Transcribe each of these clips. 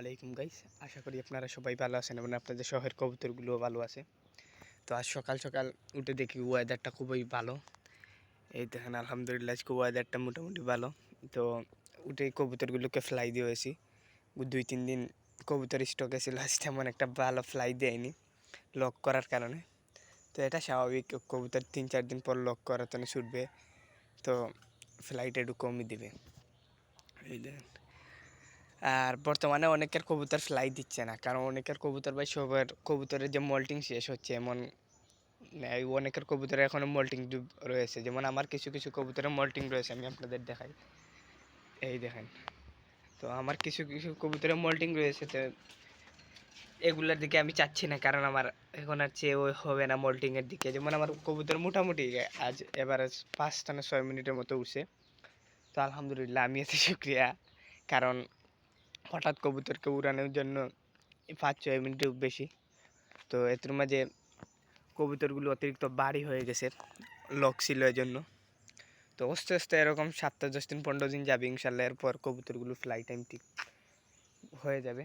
আলাইকুম গাইস আশা করি আপনারা সবাই ভালো আছেন এবং আপনাদের শহরের কবুতরগুলোও ভালো আছে। তো আজ সকাল সকাল উঠে দেখি ওয়েদারটা খুবই ভালো। এই দেখেন, আলহামদুলিল্লাহ, আজকে ওয়েদারটা মোটামুটি ভালো। তো উঠে কবুতরগুলোকে ফ্লাই দিয়েছি। দুই, তিন দিন কবুতর স্টকে ছিল আজ তেমন একটা ভালো ফ্লাই দেয়নি লক করার কারণে। তো এটা স্বাভাবিক, কবুতর তিন, চার দিন পর লক করার জন্য ছুটবে। তো ফ্লাইট একটু কমই দিবে। এই দেখেন। আর বর্তমানে অনেকের কবুতর ফ্লাই দিচ্ছে না। কারণ অনেকের কবুতর ভাই সবার কবুতরের যে মল্টিং শেষ হচ্ছে, এমন অনেকের কবুতরে এখনও মল্টিং রয়েছে। যেমন আমার কিছু কিছু কবুতরের মল্টিং রয়েছে, আমি আপনাদের দেখাই। এই দেখেন। তো আমার কিছু কিছু কবুতরের মল্টিং রয়েছে, তো এগুলোর দিকে আমি চাচ্ছি না, কারণ আমার এখন আর চেয়ে ওই হবে না মল্টিংয়ের দিকে। যেমন আমার কবুতর মোটামুটি আজ এবার পাঁচটা না ছয় মিনিটের মতো উঠছে তো আলহামদুলিল্লাহ, আমি এতে শুক্রিয়া। কারণ হঠাৎ কবুতরকে উড়ানোর জন্য পাঁচ, ছয় মিনিটের বেশি। তো এর মাঝে কবুতরগুলো অতিরিক্ত বাড়ি হয়ে গেছে লক ছিল এর জন্য তো আস্তে আস্তে এরকম সাতটা, দশ দিন, পনেরো দিন যাবে ইনশাল্লাহ, এরপর কবুতরগুলো ফ্লাই টাইম ঠিক হয়ে যাবে।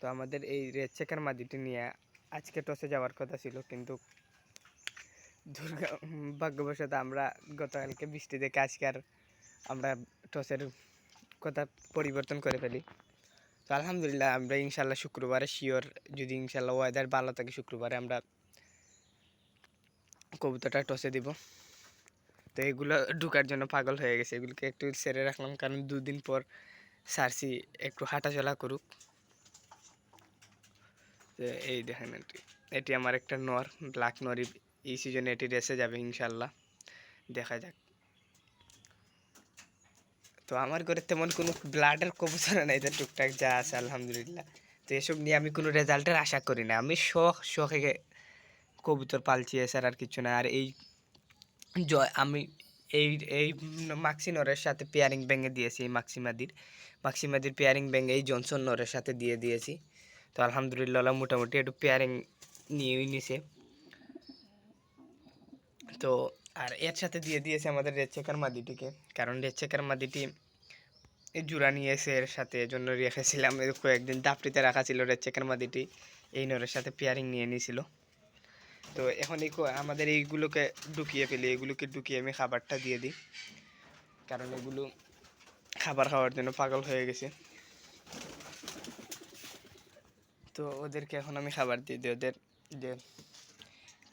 তো আমাদের এই রেড চেকার মাদিটি নিয়ে আজকে টসে যাওয়ার কথা ছিল, কিন্তু দুর্গা ভাগ্যবশত আমরা গতকালকে বৃষ্টি দেখে আজকে আর আমরা টসের কথা পরিবর্তন করে ফেলি। তো আলহামদুলিল্লাহ আমরা ইনশাল্লাহ শুক্রবারে শিওর যদি ইনশাল্লাহ ওয়েদার ভালো থাকে শুক্রবারে আমরা কবুতরটা টসে দিব। তো এগুলো ঢুকার জন্য পাগল হয়ে গেছে, এগুলোকে একটু সেরে রাখলাম কারণ দুদিন পর সারসি একটু হাঁটাচলা করুক। তো এই দেখেন এটি এটি আমার একটা নর ব্ল্যাক নরি, এই সিজনে এটি রেসে যাবে ইনশাল্লাহ দেখা যাক। তো আমার ঘরে তেমন কোনো ব্লাডের কবুতর নাই তো টুকটাক যা আছে, আলহামদুলিল্লাহ। তো এসব নিয়ে আমি কোনো রেজাল্টের আশা করি না। আমি শখ, শখে কবুতর পালছি, এছাড়া আর কিছু না। আর এই জয়, আমি এই এই মাক্সি নরের সাথে পেয়ারিং ব্যাঙে দিয়েছি, এই মাক্সিমাদির মাক্সিমাদির পেয়ারিং ব্যাঙ্গে এই জনসন নরের সাথে দিয়ে দিয়েছি। তো আলহামদুলিল্লাহ মোটামুটি একটু পেয়ারিং নিয়েই নিছে। তো আর এর সাথে দিয়ে দিয়েছে আমাদের রেড চেকার মাদিটিকে। কারণ রেড চেকার মাদিটি জোড়া নিয়েছে এর সাথে এজন্য রেখেছিলাম কয়েকদিন দাপড়িতে রাখা ছিল রেড চেকার মাদিটি। এই নরের সাথে পেয়ারিং নিয়ে নিয়েছিল। তো এখন এই আমাদের এইগুলোকে ঢুকিয়ে ফেলি। এগুলোকে ঢুকিয়ে আমি খাবারটা দিয়ে দিই। কারণ এগুলো খাবার খাওয়ার জন্য পাগল হয়ে গেছে। তো ওদেরকে এখন আমি খাবার দিয়ে দিই। ওদের যে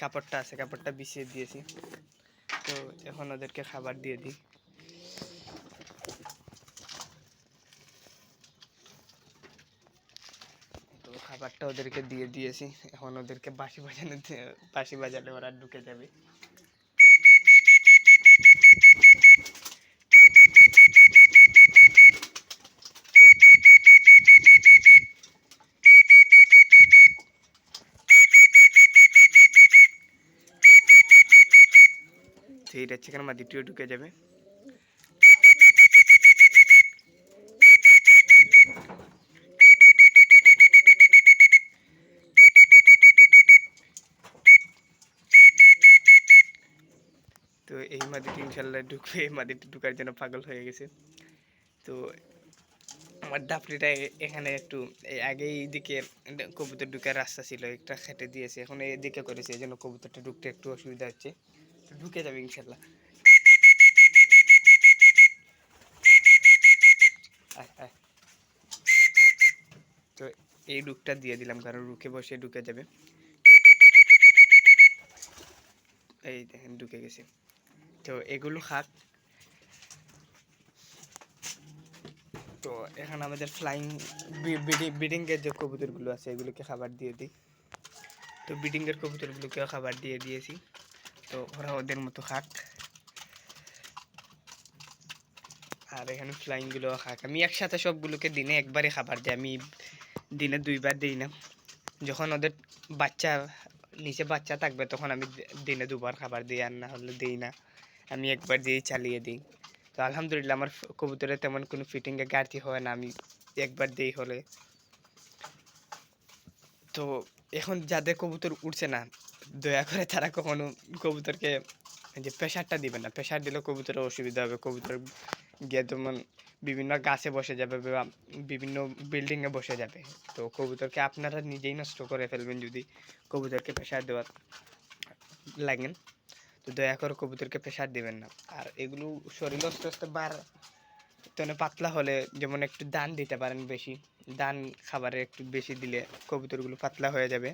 কাপড়টা আছে, কাপড়টা বিছিয়ে দিয়েছি। তো এখন ওদেরকে খাবার দিয়ে দিই। তো খাবারটা ওদেরকে দিয়ে দিয়েছি। এখন ওদেরকে বাঁশি বাজানো বাঁশি বাজালে ওরা ঢুকে যাবে। সেই রেচ্ছেখানে মাদিটিও ঢুকে যাবে। তো এই মাদিটি ইনশাল্লাহ ঢুকে মাদিটি ঢুকার জন্য পাগল হয়ে গেছে। তো আমার ডাপড়িটা এখানে একটু আগে এইদিকে কবুতর ঢুকার রাস্তা ছিল, একটা খেটে দিয়েছে। এখন এদিকে করেছে, এই জন্য কবুতরটা ঢুকতে একটু অসুবিধা হচ্ছে। ঢুকে যাবে ইনশাল্লাহ। তো এই ডুকটা দিয়ে দিলাম, কারণ রুকে বসে ঢুকে যাবে। এই দেখেন, ঢুকে গেছে। তো এগুলো খাক। তো এখন আমাদের ফ্লাইং বিডিংয়ের যে কবুতরগুলো আছে, এগুলোকে খাবার দিয়ে দিই। তো বিডিংয়ের কবুতরগুলোকেও খাবার দিয়ে দিয়েছি। তো ওরা ওদের মতো খাক। আর এখানে ফ্লাইংগুলো খাক। আমি একসাথে সবগুলোকে দিনে একবারই খাবার দিই। আমি দিনে দুইবার দিই না। যখন ওদের বাচ্চা, নিচে বাচ্চা থাকবে, তখন আমি দিনে দুবার খাবার দিই, আর না হলে দিই না। আমি একবার দিয়েই চালিয়ে দিই। তো আলহামদুলিল্লাহ আমার কবুতরে তেমন কোনো ফিটিংয়ে ঘাটতি হয় না। আমি একবার দিই হলে। তো এখন যাদের কবুতর উঠছে না দয়া করে তারা কখনো কবুতরকে যে প্রেশারটা দিবে না। প্রেশার দিলে কবুতরের অসুবিধা হবে, কবুতর গিয়ে যেমন বিভিন্ন গাছে বসে যাবে বা বিভিন্ন বিল্ডিংয়ে বসে যাবে। তো কবুতরকে আপনারা নিজেই নষ্ট করে ফেলবেন যদি কবুতরকে প্রেশার দেওয়ার লাগেন। তো দয়া করে কবুতরকে প্রেশার দিবেন না। আর এগুলো শরীর আস্তে আস্তে বার তনে পাতলা হলে যেমন একটু দান দিতে পারেন বেশি, দান খাবারে একটু বেশি দিলে কবুতরগুলো পাতলা হয়ে যাবে।